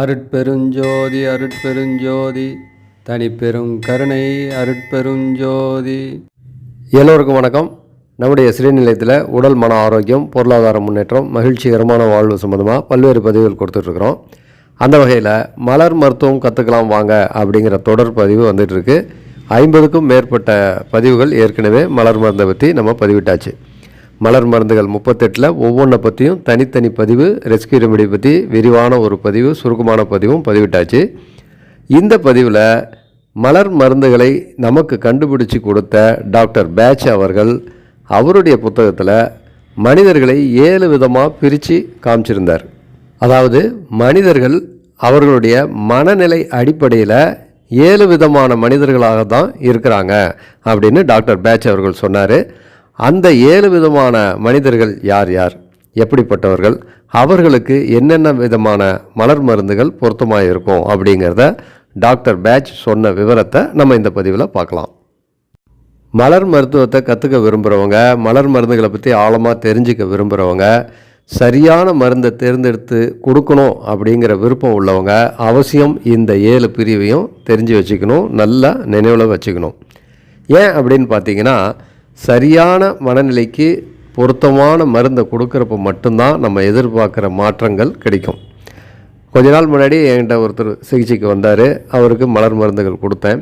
அருட்பெருஞ்சோதி அருட்பெருஞ்சோதி தனிப்பெரும் கருணை அருட்பெருஞ்சோதி. எல்லோருக்கும் வணக்கம். நம்முடைய ஸ்ரீநிலையத்தில் உடல் மன ஆரோக்கியம் பொருளாதார முன்னேற்றம் மகிழ்ச்சிகரமான வாழ்வு சம்மந்தமாக பல்வேறு பதிவுகள் கொடுத்துட்ருக்குறோம். அந்த வகையில் மலர் மருத்துவம் கற்றுக்கலாம் வாங்க அப்படிங்கிற தொடர் பதிவு வந்துட்டுருக்கு ஐம்பதுக்கும் மேற்பட்ட பதிவுகள் ஏற்கனவே மலர் மருந்தை பற்றி நம்ம பதிவிட்டாச்சு. மலர் மருந்துகள் முப்பத்தெட்டில் ஒவ்வொன்றை பற்றியும் தனித்தனி பதிவு ரெஸ்கியூ ரெமெடி பற்றி விரிவான ஒரு பதிவு சுருக்கமான பதிவும் பதிவிட்டாச்சு. இந்த பதிவில் மலர் மருந்துகளை நமக்கு கண்டுபிடிச்சு கொடுத்த டாக்டர் பேட்ச் அவர்கள் அவருடைய புத்தகத்தில் மனிதர்களை ஏழு விதமாக பிரித்து காமிச்சிருந்தார். அதாவது மனிதர்கள் அவர்களுடைய மனநிலை அடிப்படையில் ஏழு விதமான மனிதர்களாக தான் இருக்கிறாங்க அப்படின்னு டாக்டர் பேட்ச் அவர்கள் சொன்னார். அந்த ஏழு விதமான மனிதர்கள் யார் யார்? எப்படிப்பட்டவர்கள்? அவர்களுக்கு என்னென்ன விதமான மலர் மருந்துகள் பொருத்தமாக இருக்கும் அப்படிங்கிறத டாக்டர் பேட்ச் சொன்ன விவரத்தை நம்ம இந்த பதிவில் பார்க்கலாம். மலர் மருத்துவத்தை கற்றுக்க விரும்புகிறவங்க மலர் மருந்துகளை பற்றி ஆழமாக தெரிஞ்சுக்க விரும்புகிறவங்க சரியான மருந்தை தேர்ந்தெடுத்து கொடுக்கணும் அப்படிங்கிற விருப்பம் உள்ளவங்க அவசியம் இந்த ஏழு பிரிவையும் தெரிஞ்சு வச்சுக்கணும் நல்லா நினைவில் வச்சுக்கணும். ஏன் அப்படின்னு பார்த்தீங்கன்னா சரியான மனநிலைக்கு பொருத்தமான மருந்தை கொடுக்குறப்ப மட்டும்தான் நம்ம எதிர்பார்க்குற மாற்றங்கள் கிடைக்கும். கொஞ்ச நாள் முன்னாடி என்கிட்ட ஒருத்தர் சிகிச்சைக்கு வந்தார். அவருக்கு மலர் மருந்துகள் கொடுத்தேன்.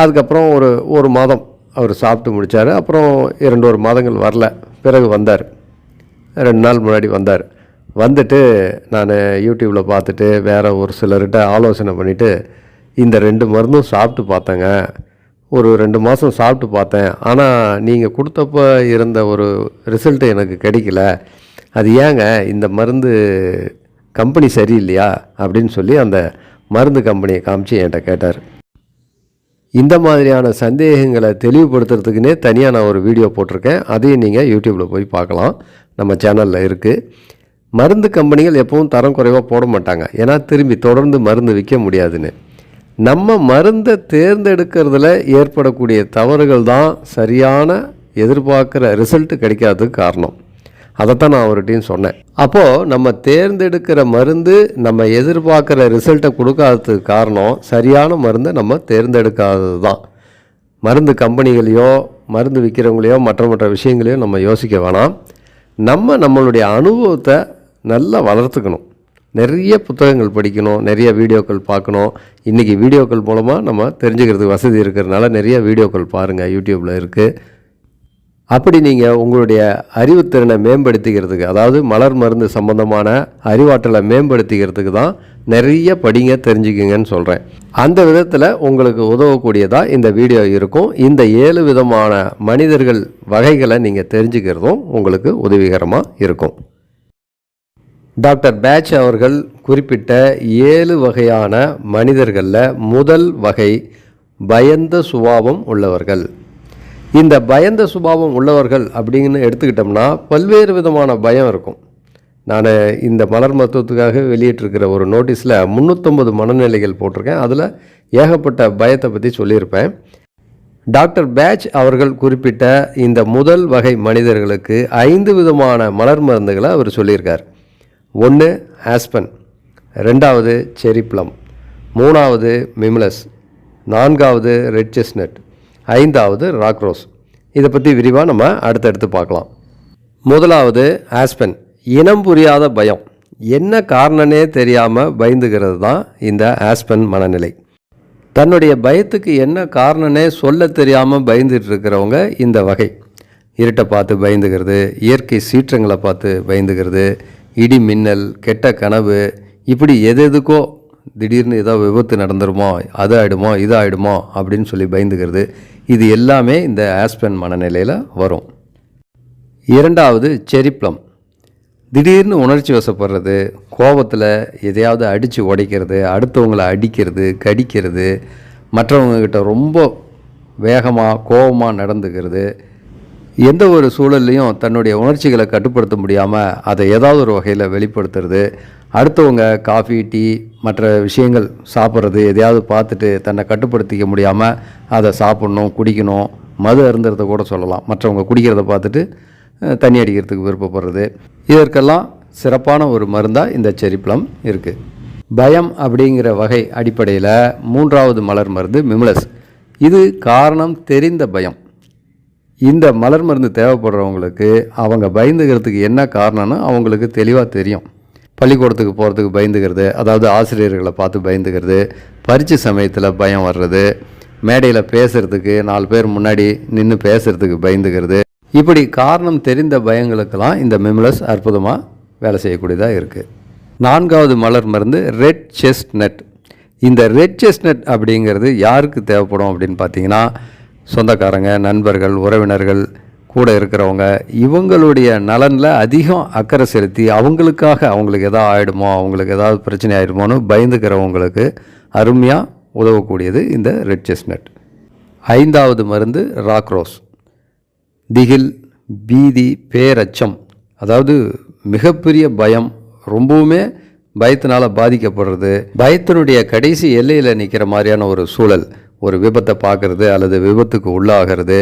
அதுக்கப்புறம் ஒரு ஒரு மாதம் அவர் சாப்பிட்டு முடித்தார் அப்புறம் இரண்டு ஒரு மாதங்கள் வரல. பிறகு வந்தார். ரெண்டு நாள் முன்னாடி வந்தார். வந்துட்டு நான் யூடியூப்பில் பார்த்துட்டு வேறு ஒரு சிலர்கிட்ட ஆலோசனை பண்ணிவிட்டு இந்த ரெண்டு மருந்தும் சாப்பிட்டு பார்த்தேங்க. ஒரு ரெண்டு மாதம் சாப்பிட்டு பார்த்தேன். ஆனால் நீங்கள் கொடுத்தப்ப இருந்த ஒரு ரிசல்ட்டு எனக்கு கிடைக்கல. அது ஏங்க இந்த மருந்து கம்பெனி சரியில்லையா? அப்படின்னு சொல்லி அந்த மருந்து கம்பெனியை காமிச்சு என்கிட்ட கேட்டார். இந்த மாதிரியான சந்தேகங்களை தெளிவுபடுத்துறதுக்குன்னே தனியாக நான் ஒரு வீடியோ போட்டிருக்கேன். அதையும் நீங்கள் யூடியூப்பில் போய் பார்க்கலாம். நம்ம சேனலில் இருக்குது மருந்து கம்பெனிகள் எப்பவும் தரம் குறைவாக போட மாட்டாங்க. ஏன்னா திரும்பி தொடர்ந்து மருந்து விற்க முடியாதுன்னு. நம்ம மருந்தை தேர்ந்தெடுக்கிறதுல ஏற்படக்கூடிய தவறுகள் தான் சரியான எதிர்பார்க்குற ரிசல்ட்டு கிடைக்காததுக்கு காரணம். அதைத்தான் நான் அவர்கிட்டையும் சொன்னேன். அப்போது நம்ம தேர்ந்தெடுக்கிற மருந்து நம்ம எதிர்பார்க்குற ரிசல்ட்டை கொடுக்காததுக்கு காரணம் சரியான மருந்தை நம்ம தேர்ந்தெடுக்காதது தான். மருந்து கம்பெனிகளையோ மருந்து விற்கிறவங்களையோ மற்ற மற்ற விஷயங்களையோ நம்ம யோசிக்க வேணாம். நம்ம நம்மளுடைய அனுபவத்தை நல்லா வளர்த்துக்கணும். நிறைய புத்தகங்கள் படிக்கணும் நிறைய வீடியோக்கள் பார்க்கணும். இன்றைக்கி வீடியோக்கள் மூலமாக நம்ம தெரிஞ்சுக்கிறதுக்கு வசதி இருக்கிறதுனால நிறைய வீடியோக்கள் பாருங்கள் யூடியூப்பில் இருக்குது அப்படி நீங்கள் உங்களுடைய அறிவுத்திறனை மேம்படுத்திக்கிறதுக்கு அதாவது மலர் மருந்து சம்பந்தமான அறிவாற்றலை மேம்படுத்திக்கிறதுக்கு தான் நிறைய படிங்க தெரிஞ்சுக்கிங்கன்னு சொல்கிறேன் அந்த விதத்தில் உங்களுக்கு உதவக்கூடியதாக இந்த வீடியோ இருக்கும். இந்த ஏழு விதமான மனிதர்கள் வகைகளை நீங்கள் தெரிஞ்சுக்கிறதும் உங்களுக்கு உதவிகரமாக இருக்கும். டாக்டர் பேட்ச் அவர்கள் குறிப்பிட்ட ஏழு வகையான மனிதர்களில் முதல் வகை பயந்த சுபாவம் உள்ளவர்கள். இந்த பயந்த சுபாவம் உள்ளவர்கள் அப்படின்னு எடுத்துக்கிட்டோம்னா பல்வேறு விதமான பயம் இருக்கும். நான் இந்த மலர் மருத்துவத்துக்காக வெளியிட்டிருக்கிற ஒரு நோட்டீஸில் முந்நூற்றம்பது மனநிலைகள் போட்டிருக்கேன். அதில் ஏகப்பட்ட பயத்தை பற்றி சொல்லியிருப்பேன். டாக்டர் பேட்ச் அவர்கள் குறிப்பிட்ட இந்த முதல் வகை மனிதர்களுக்கு ஐந்து விதமான மலர் மருந்துகளை அவர் சொல்லியிருக்கார். ஒன்று ஆஸ்பன் ரெண்டாவது செரி ப்ளம் மூணாவது மிம்லஸ் நான்காவது ரெட் செஸ்னட் ஐந்தாவது ராக்ரோஸ் இதை பற்றி விரிவாக நம்ம அடுத்தடுத்து பார்க்கலாம். முதலாவது ஆஸ்பன் இனம் புரியாத பயம். என்ன காரணனே தெரியாமல் பயந்துகிறது தான் இந்த ஆஸ்பன் மனநிலை. தன்னுடைய பயத்துக்கு என்ன காரணனே சொல்ல தெரியாமல் பயந்துட்டு இருக்கிறவங்க இந்த வகை. இருட்டை பார்த்து பயந்துக்கிறது இயற்கை சீற்றங்களை பார்த்து பயந்துக்கிறது இடி மின்னல் கெட்ட கனவு இப்படி எது எதுக்கோ திடீர்னு ஏதோ விபத்து நடந்துருமோ அது ஆகிடுமோ இது ஆகிடுமோ அப்படின்னு சொல்லி பயந்துக்கிறது இது எல்லாமே இந்த ஆஸ்பென் மனநிலையில் வரும். இரண்டாவது செரிப்ளம். திடீர்னு உணர்ச்சி வசப்படுறது கோபத்தில் எதையாவது அடித்து உடைக்கிறது அடுத்தவங்களை அடிக்கிறது கடிக்கிறது மற்றவங்கக்கிட்ட ரொம்ப வேகமாக கோபமாக நடந்துக்கிறது எந்த ஒரு சூழல்லையும் தன்னுடைய உணர்ச்சிகளை கட்டுப்படுத்த முடியாமல் அதை ஏதாவது ஒரு வகையில் வெளிப்படுத்துறது. அடுத்தவங்க காஃபி டீ மற்ற விஷயங்கள் சாப்பிட்றது எதையாவது பார்த்துட்டு தன்னை கட்டுப்படுத்திக்க முடியாமல் அதை சாப்பிட்ணும் குடிக்கணும் மது அருந்துறத கூட சொல்லலாம். மற்றவங்க குடிக்கிறத பார்த்துட்டு தண்ணி அடிக்கிறதுக்கு விருப்பப்படுறது. இதற்கெல்லாம் சிறப்பான ஒரு மருந்தாக இந்த செரிப்ளம் இருக்குது பயம் அப்படிங்கிற வகை அடிப்படையில் மூன்றாவது மலர் மருந்து மிம்லஸ். இது காரணம் தெரிந்த பயம். இந்த மலர் மருந்து தேவைப்படுறவங்களுக்கு அவங்க பயந்துக்கிறதுக்கு என்ன காரணம்னு அவங்களுக்கு தெளிவாக தெரியும். பள்ளிக்கூடத்துக்கு போகிறதுக்கு பயந்துக்கிறது அதாவது ஆசிரியர்களை பார்த்து பயந்துக்கிறது பரீட்சை சமயத்தில் பயம் வர்றது மேடையில் பேசுகிறதுக்கு நாலு பேர் முன்னாடி நின்று பேசுகிறதுக்கு பயந்துக்கிறது. இப்படி காரணம் தெரிந்த பயங்களுக்கெல்லாம் இந்த மெமுலஸ் அற்புதமாக வேலை செய்யக்கூடியதாக இருக்குது நான்காவது மலர் மருந்து ரெட் செஸ்ட் நட். இந்த ரெட் செஸ்ட் அப்படிங்கிறது யாருக்கு தேவைப்படும் அப்படின்னு பார்த்தீங்கன்னா சொந்தக்காரங்க நண்பர்கள் உறவினர்கள் கூட இருக்கிறவங்க இவங்களுடைய நலனில் அதிகம் அக்கறை செலுத்தி அவங்களுக்காக அவங்களுக்கு எதாவது ஆகிடுமோ அவங்களுக்கு ஏதாவது பிரச்சனை ஆகிடுமோன்னு பயந்துக்கிறவங்களுக்கு அருமையாக உதவக்கூடியது இந்த ரெட் செஸ்னட் ஐந்தாவது மருந்து ராக்ரோஸ் திகில் பீதி பேரச்சம் அதாவது மிகப்பெரிய பயம் ரொம்பவுமே பயத்தினால் பாதிக்கப்படுறது பயத்தினுடைய கடைசி எல்லையில் நிற்கிற மாதிரியான ஒரு சூழல். ஒரு விபத்தை பார்க்குறது அல்லது விபத்துக்கு உள்ளாகிறது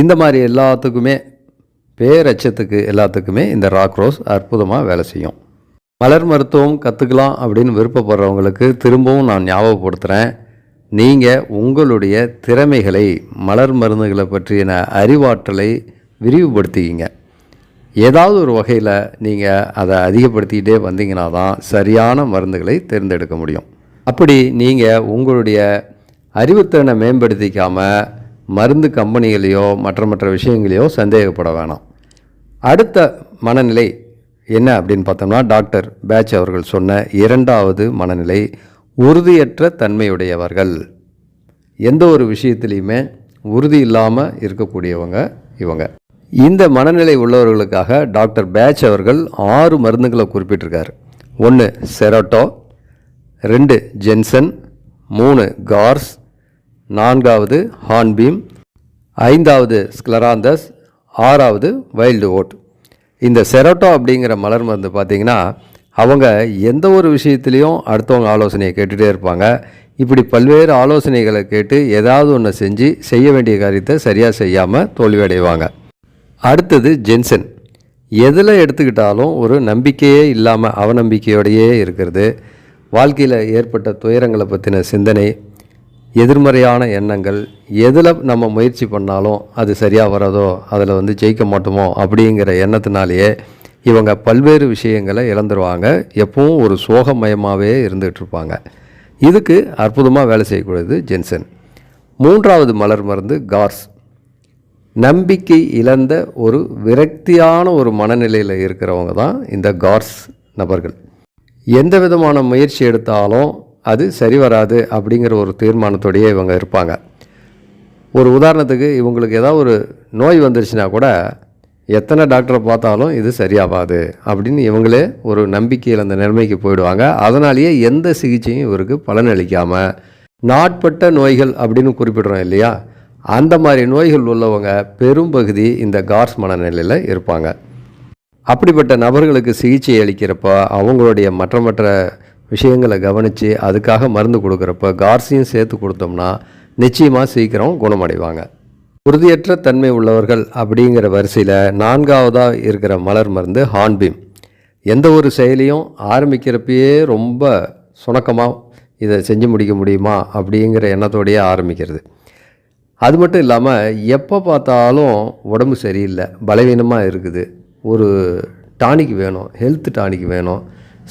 இந்த மாதிரி எல்லாத்துக்குமே பேரச்சத்துக்கு எல்லாத்துக்குமே இந்த ராக் ரோஸ் அற்புதமாக வேலை செய்யும். மலர் மருத்துவம் கற்றுக்கலாம் அப்படின்னு விருப்பப்படுறவங்களுக்கு திரும்பவும் நான் ஞாபகப்படுத்துகிறேன் நீங்கள் உங்களுடைய திறமைகளை மலர் மருந்துகளை பற்றின அறிவாற்றலை விரிவுபடுத்திக்கிங்க. ஏதாவது ஒரு வகையில் நீங்கள் அதை அதிகப்படுத்திக்கிட்டே வந்தீங்கன்னா தான் சரியான மருந்துகளை தேர்ந்தெடுக்க முடியும். அப்படி நீங்கள் உங்களுடைய அறிவுத்திறனை மேம்படுத்திக்காமல் மருந்து கம்பெனிகளையோ மற்ற மற்ற விஷயங்களையோ சந்தேகப்பட வேணாம். அடுத்த மனநிலை என்ன அப்படின்னு பார்த்தோம்னா டாக்டர் பேட்ச் அவர்கள் சொன்ன இரண்டாவது மனநிலை உறுதியற்ற தன்மையுடையவர்கள். எந்த ஒரு விஷயத்துலையுமே உறுதி இல்லாமல் இருக்கக்கூடியவங்க இவங்க. இந்த மனநிலை உள்ளவர்களுக்காக டாக்டர் பேட்ச் அவர்கள் ஆறு மருந்துகளை குறிப்பிட்டிருக்கார். ஒன்று செரோட்டோ ரெண்டு ஜென்சன் மூணு கார்ஸ் நான்காவது ஹார்ன்பீம் ஐந்தாவது ஸ்க்லராந்தஸ் ஆறாவது வைல்டு ஓட் இந்த செரோட்டோ அப்படிங்கிற மலர் மருந்து பார்த்திங்கன்னா அவங்க எந்த ஒரு விஷயத்துலேயும் அடுத்தவங்க ஆலோசனையை கேட்டுகிட்டே இருப்பாங்க. இப்படி பல்வேறு ஆலோசனைகளை கேட்டு ஏதாவது ஒன்று செஞ்சு செய்ய வேண்டிய காரியத்தை சரியாக செய்யாமல் தோல்வியடைவாங்க. அடுத்தது ஜென்சன். எதில் எடுத்துக்கிட்டாலும் ஒரு நம்பிக்கையே இல்லாமல் அவநம்பிக்கையோடையே இருக்கிறது. வாழ்க்கையில் ஏற்பட்ட துயரங்களை பற்றின சிந்தனை எதிர்மறையான எண்ணங்கள் எதில் நம்ம முயற்சி பண்ணாலும் அது சரியாக வராதோ அதில் வந்து ஜெயிக்க மாட்டோமோ அப்படிங்கிற எண்ணத்தினாலேயே இவங்க பல்வேறு விஷயங்களை இழந்துருவாங்க. எப்பவும் ஒரு சோகமயமாகவே இருந்துகிட்டு இருப்பாங்க இதுக்கு அற்புதமாக வேலை செய்யக்கூடியது ஜென்சன். மூன்றாவது மலர் மருந்து கார்ஸ். நம்பிக்கை இழந்த ஒரு விரக்தியான ஒரு மனநிலையில் இருக்கிறவங்க தான் இந்த கார்ஸ் நபர்கள். எந்த விதமான முயற்சி எடுத்தாலும் அது சரி வராது அப்படிங்கிற ஒரு தீர்மானத்தோடையே இவங்க இருப்பாங்க. ஒரு உதாரணத்துக்கு இவங்களுக்கு ஏதாவது ஒரு நோய் வந்துருச்சுன்னா கூட எத்தனை டாக்டரை பார்த்தாலும் இது சரியாகாது அப்படின்னு இவங்களே ஒரு நம்பிக்கையில் அந்த நிலைமைக்கு போயிடுவாங்க. அதனாலேயே எந்த சிகிச்சையும் இவருக்கு பலனளிக்காமல் நாட்பட்ட நோய்கள் அப்படின்னு குறிப்பிடுறோம் இல்லையா? அந்த மாதிரி நோய்கள் உள்ளவங்க பெரும்பகுதி இந்த கார்ஸ் மனநிலையில் இருப்பாங்க. அப்படிப்பட்ட நபர்களுக்கு சிகிச்சை அளிக்கிறப்ப அவங்களுடைய மற்ற மற்ற விஷயங்களை கவனித்து அதுக்காக மருந்து கொடுக்குறப்ப கார்ஸையும் சேர்த்து கொடுத்தோம்னா நிச்சயமாக சீக்கிரம் குணமடைவாங்க. உறுதியற்ற தன்மை உள்ளவர்கள் அப்படிங்கிற வரிசையில் நான்காவதாக இருக்கிற மலர் மருந்து ஹான்பீம். எந்த ஒரு செயலையும் ஆரம்பிக்கிறப்பயே ரொம்ப சுணக்கமாக இதை செஞ்சு முடிக்க முடியுமா அப்படிங்கிற எண்ணத்தோடையே ஆரம்பிக்கிறது. அது மட்டும் இல்லாமல் எப்போ பார்த்தாலும் உடம்பு சரியில்லை பலவீனமாக இருக்குது ஒரு டானிக் வேணும் ஹெல்த் டானிக் வேணும்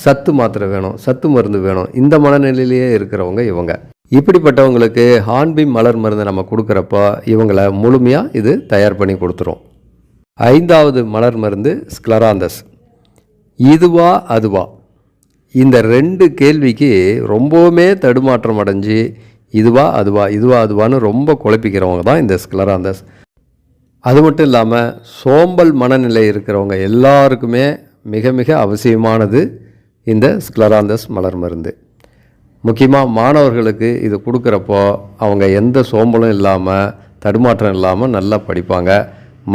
சத்து மாத்திரை வேணும் சத்து மருந்து வேணும். இந்த மனநிலையிலேயே இருக்கிறவங்க இவங்க. இப்படிப்பட்டவங்களுக்கு ஹான்பீம் மலர் மருந்து நம்ம கொடுக்குறப்போ இவங்களை முழுமையாக இது தயார் பண்ணி கொடுத்துரும். ஐந்தாவது மலர் மருந்து ஸ்க்லராந்தஸ் இதுவா அதுவா? இந்த ரெண்டு கேள்விக்கு ரொம்பவுமே தடுமாற்றம் அடைஞ்சு இதுவா அதுவா இதுவா அதுவான்னு ரொம்ப குழப்பிக்கிறவங்க தான் இந்த ஸ்க்லராந்தஸ் அது மட்டும் இல்லாமல் சோம்பல் மனநிலை இருக்கிறவங்க எல்லாருக்குமே மிக மிக அவசியமானது இந்த ஸ்க்லராந்தஸ் மலர் மருந்து. முக்கியமாக மாணவர்களுக்கு இது கொடுக்குறப்போ அவங்க எந்த சோம்பலும் இல்லாமல் தடுமாற்றம் இல்லாமல் நல்லா படிப்பாங்க.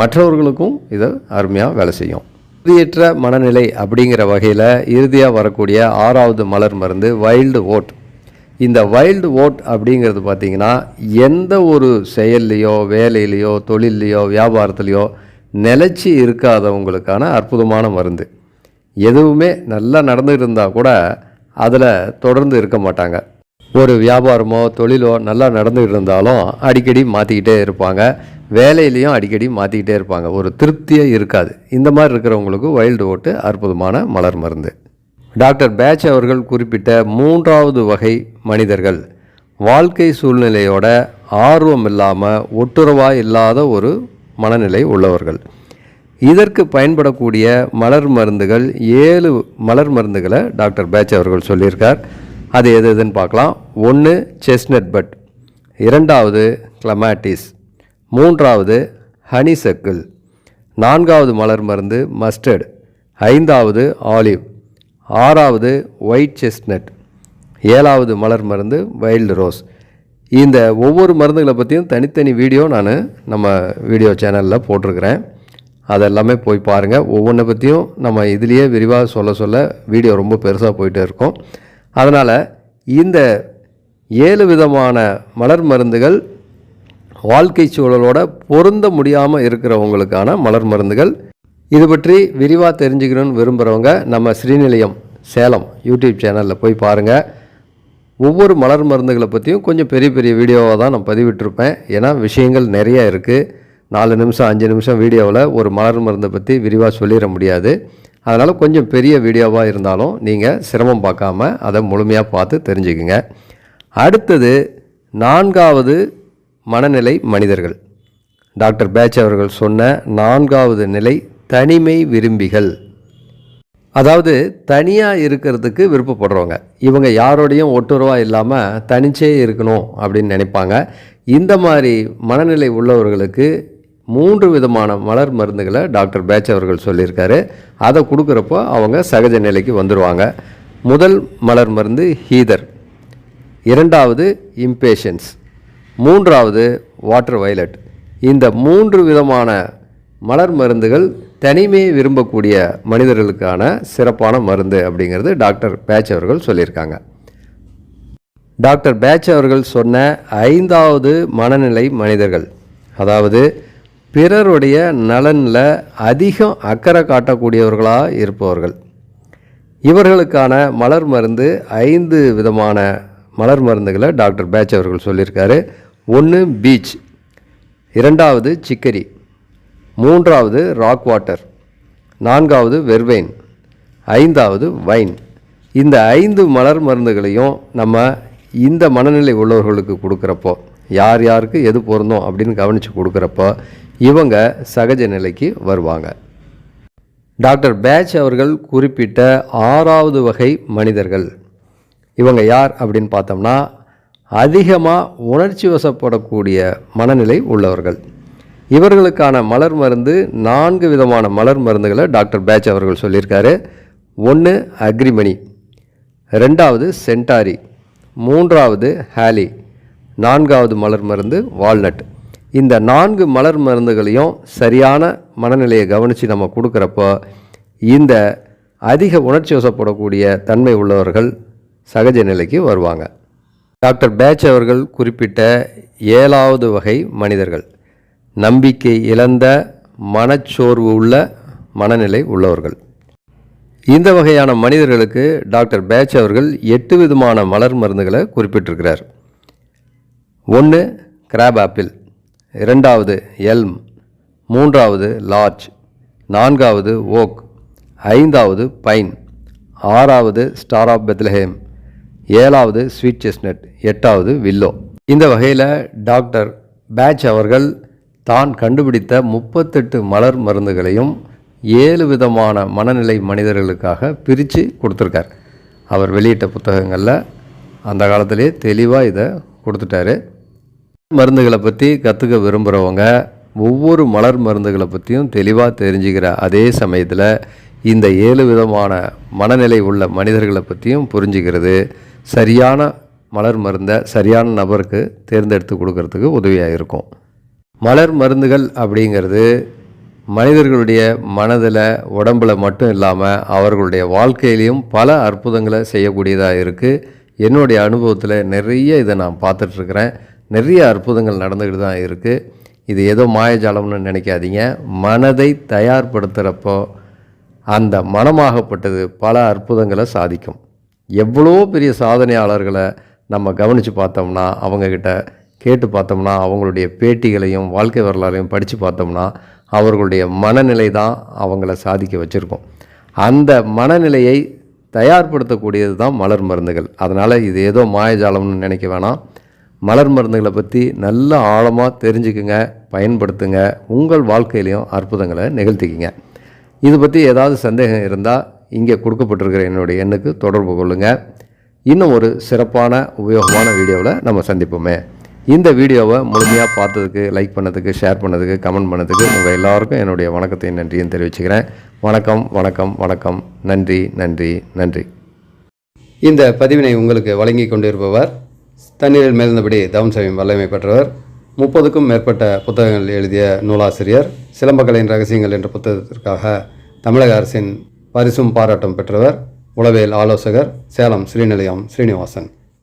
மற்றவர்களுக்கும் இது அருமையாக வேலை செய்யும். உறுதியற்ற மனநிலை அப்படிங்கிற வகையில் இறுதியாக வரக்கூடிய ஆறாவது மலர் மருந்து வைல்டு ஓட் இந்த வைல்டு ஓட் அப்படிங்கிறது பார்த்திங்கன்னா எந்த ஒரு செயல்லையோ வேலையிலையோ தொழில்லையோ வியாபாரத்துலேயோ நிலச்சி இருக்காதவங்களுக்கான அற்புதமான மருந்து. எதுவுமே நல்லா நடந்து இருந்தால் கூட அதில் தொடர்ந்து இருக்க மாட்டாங்க. ஒரு வியாபாரமோ தொழிலோ நல்லா நடந்து இருந்தாலும் அடிக்கடி மாற்றிக்கிட்டே இருப்பாங்க. வேலையிலையும் அடிக்கடி மாற்றிக்கிட்டே இருப்பாங்க. ஒரு திருப்தியே இருக்காது. இந்த மாதிரி இருக்கிறவங்களுக்கு வைல்டு ஓட்டு அற்புதமான மலர் மருந்து. டாக்டர் பேட்ச் அவர்கள் குறிப்பிட்ட மூன்றாவது வகை மனிதர்கள். வாழ்க்கை சூழ்நிலையோட ஆர்வம் இல்லாமல் ஒட்டுறவாக இல்லாத ஒரு மனநிலை உள்ளவர்கள். இதற்கு பயன்படக்கூடிய மலர் மருந்துகள் ஏழு மலர் மருந்துகளை டாக்டர் பேட்ச் அவர்கள் சொல்லியிருக்கார். அது எது எதுன்னு பார்க்கலாம். ஒன்று செஸ்னட் பட். இரண்டாவது கிளமாட்டிஸ். மூன்றாவது ஹனி சர்க்கிள் நான்காவது மலர் மருந்து மஸ்டர்டு. ஐந்தாவது ஆலிவ். ஆறாவது ஒயிட் செஸ்னட் ஏழாவது மலர் மருந்து வைல்டு ரோஸ். இந்த ஒவ்வொரு மருந்துகளை பற்றியும் தனித்தனி வீடியோ நான் நம்ம வீடியோ சேனலில் போட்டிருக்கிறேன். அதெல்லாமே போய் பாருங்கள் ஒவ்வொன்றை பற்றியும் நம்ம இதுலேயே விரிவாக சொல்ல சொல்ல வீடியோ ரொம்ப பெருசாக போயிட்டே இருக்கும். அதனால் இந்த ஏழு விதமான மலர் மருந்துகள் வாழ்க்கை சூழலோட பொருந்த முடியாமல் இருக்கிறவங்களுக்கான மலர் மருந்துகள். இது பற்றி விரிவாக தெரிஞ்சுக்கணும்னு விரும்புகிறவங்க நம்ம ஸ்ரீநிலையம் சேலம் யூடியூப் சேனலில் போய் பாருங்கள் ஒவ்வொரு மலர் மருந்துகளை பற்றியும் கொஞ்சம் பெரிய பெரிய வீடியோவாக தான் நான் பதிவிட்டிருப்பேன். ஏன்னா விஷயங்கள் நிறைய இருக்குது நாலு நிமிஷம் அஞ்சு நிமிஷம் வீடியோவில் ஒரு மலர் மருந்தை பற்றி விரிவாக சொல்லிட முடியாது. அதனால் கொஞ்சம் பெரிய வீடியோவாக இருந்தாலும் நீங்கள் சிரமம் பார்க்காம அதை முழுமையாக பார்த்து தெரிஞ்சுக்குங்க. அடுத்தது நான்காவது மனநிலை மனிதர்கள். டாக்டர் பேட்ச் அவர்கள் சொன்ன நான்காவது நிலை தனிமை விரும்பிகள். அதாவது தனியாக இருக்கிறதுக்கு விருப்பப்படுறவங்க. இவங்க யாரோடையும் ஒட்டுறவாக இல்லாமல் தனிச்சே இருக்கணும் அப்படின்னு நினைப்பாங்க. இந்த மாதிரி மனநிலை உள்ளவர்களுக்கு மூன்று விதமான மலர் மருந்துகளை டாக்டர் பேட்ச் அவர்கள் சொல்லியிருக்காரு. அதை கொடுக்குறப்போ அவங்க சகஜ நிலைக்கு வந்துடுவாங்க முதல் மலர் மருந்து ஹீதர். இரண்டாவது இம்பேஷன்ஸ். மூன்றாவது வாட்டர் வயலட். இந்த மூன்று விதமான மலர் மருந்துகள் தனிமையை விரும்பக்கூடிய மனிதர்களுக்கான சிறப்பான மருந்து அப்படிங்கிறது டாக்டர் பேட்ச் அவர்கள் சொல்லியிருக்காங்க. டாக்டர் பேட்ச் அவர்கள் சொன்ன ஐந்தாவது மனநிலை மனிதர்கள் அதாவது பிறருடைய நலனில் அதிகம் அக்கறை காட்டக்கூடியவர்களாக இருப்பவர்கள். இவர்களுக்கான மலர் மருந்து ஐந்து விதமான மலர் மருந்துகளை டாக்டர் பேட்ச் அவர்கள் சொல்லியிருக்காரு. ஒன்று பீச் இரண்டாவது சிக்கரி மூன்றாவது ராக் வாட்டர் நான்காவது வெர்வைன் ஐந்தாவது வைன். இந்த ஐந்து மலர் மருந்துகளையும் நம்ம இந்த மனநிலை உள்ளவர்களுக்கு கொடுக்குறப்போ யார் யாருக்கு எது பொருந்தும் அப்படின்னு கவனித்து கொடுக்குறப்போ இவங்க சகஜ நிலைக்கு வருவாங்க. டாக்டர் பேட்ச் அவர்கள் குறிப்பிட்ட ஆறாவது வகை மனிதர்கள். இவங்க யார் அப்படின்னு பார்த்தோம்னா அதிகமாக உணர்ச்சி வசப்படக்கூடிய மனநிலை உள்ளவர்கள். இவர்களுக்கான மலர் மருந்து நான்கு விதமான மலர் மருந்துகளை டாக்டர் பேட்ச் அவர்கள் சொல்லியிருக்காரு. ஒன்று அக்ரிமணி ரெண்டாவது சென்டாரி மூன்றாவது ஹேலி நான்காவது மலர் மருந்து வால்நட். இந்த நான்கு மலர் மருந்துகளையும் சரியான மனநிலையை கவனித்து நம்ம கொடுக்குறப்போ இந்த அதிக உணர்ச்சி வசப்படக்கூடிய தன்மை உள்ளவர்கள் சகஜ நிலைக்கு வருவாங்க. டாக்டர் பேட்ச் அவர்கள் குறிப்பிட்ட ஏழாவது வகை மனிதர்கள். நம்பிக்கை இழந்த மனச்சோர்வு உள்ள மனநிலை உள்ளவர்கள். இந்த வகையான மனிதர்களுக்கு டாக்டர் பேட்ச் அவர்கள் எட்டு விதமான மலர் மருந்துகளை குறிப்பிட்டிருக்கிறார். ஒன்று கிராப் ஆப்பிள். இரண்டாவது எல்ம் மூன்றாவது லார்ஜ் நான்காவது ஓக் ஐந்தாவது பைன் ஆறாவது ஸ்டார் ஆஃப் பெத்லஹேம் ஏழாவது ஸ்வீட் செஸ்னட் எட்டாவது வில்லோ. இந்த வகையில் டாக்டர் பேட்ச் அவர்கள் தான் கண்டுபிடித்த முப்பத்தெட்டு மலர் மருந்துகளையும் ஏழு விதமான மனநிலை மனிதர்களுக்காக பிரித்து கொடுத்துருக்கார். அவர் வெளியிட்ட புத்தகங்களில் அந்த காலத்திலே தெளிவாக இதை கொடுத்துட்டாரு. மருந்துகளை பற்றி கற்றுக்க விரும்புகிறவங்க ஒவ்வொரு மலர் மருந்துகளை பற்றியும் தெளிவாக தெரிஞ்சுக்கிற அதே சமயத்தில் இந்த ஏழு விதமான மனநிலை உள்ள மனிதர்களை பற்றியும் புரிஞ்சுக்கிறது. சரியான மலர் மருந்தை சரியான நபருக்கு தேர்ந்தெடுத்து கொடுக்கறதுக்கு உதவியாக இருக்கும். மலர் மருந்துகள் அப்படிங்கிறது மனிதர்களுடைய மனதில் உடம்பில் மட்டும் இல்லாமல் அவர்களுடைய வாழ்க்கையிலையும் பல அற்புதங்களை செய்யக்கூடியதாக இருக்குது என்னுடைய அனுபவத்தில் நிறைய இதை நான் பார்த்துட்ருக்குறேன் நிறைய அற்புதங்கள் நடந்துக்கிட்டு தான் இருக்குது இது ஏதோ மாயஜாலம்னு நினைக்காதீங்க. மனதை தயார்படுத்துகிறப்போ அந்த மனமாகப்பட்டது பல அற்புதங்களை சாதிக்கும். எவ்வளோ பெரிய சாதனையாளர்களை நம்ம கவனித்து பார்த்தோம்னா அவங்கக்கிட்ட கேட்டு பார்த்தோம்னா அவங்களுடைய பேட்டிகளையும் வாழ்க்கை வரலாறையும் படித்து பார்த்தோம்னா அவர்களுடைய மனநிலை தான் அவங்கள சாதிக்க வச்சுருக்கோம். அந்த மனநிலையை தயார்படுத்தக்கூடியது தான் மலர் மருந்துகள். அதனால் இது ஏதோ மாயஜாலம்னு நினைக்க வேணாம். மலர் மருந்துகளை பற்றி நல்ல ஆழமாக தெரிஞ்சுக்குங்க பயன்படுத்துங்க. உங்கள் வாழ்க்கையிலையும் அற்புதங்களை நிகழ்த்திக்கிங்க. இது பற்றி ஏதாவது சந்தேகம் இருந்தால் இங்கே கொடுக்கப்பட்டிருக்கிற என்னுடைய எண்ணுக்கு தொடர்பு கொள்ளுங்கள் இன்னும் ஒரு சிறப்பான உபயோகமான வீடியோவில் நம்ம சந்திப்போமே. இந்த வீடியோவை முழுமையாக பார்த்ததுக்கு லைக் பண்ணதுக்கு ஷேர் பண்ணதுக்கு கமெண்ட் பண்ணதுக்கு உங்கள் எல்லாருக்கும் என்னுடைய வணக்கத்தையும் நன்றியும் தெரிவிச்சுக்கிறேன். வணக்கம் வணக்கம் வணக்கம். நன்றி நன்றி நன்றி. இந்த பதிவினை உங்களுக்கு வழங்கி கொண்டிருப்பவர் தண்ணீரில் மேல்ந்தபடி தவம் செய்யும் வல்லமை பெற்றவர் முப்பதுக்கும் மேற்பட்ட புத்தகங்கள் எழுதிய நூலாசிரியர் சிலம்பக்கலையின் ரகசியங்கள் என்ற புத்தகத்திற்காக தமிழக அரசின் பரிசும் பாராட்டும் பெற்றவர் உளவியல் ஆலோசகர் சேலம் ஸ்ரீநிலையம் ஸ்ரீனிவாசன்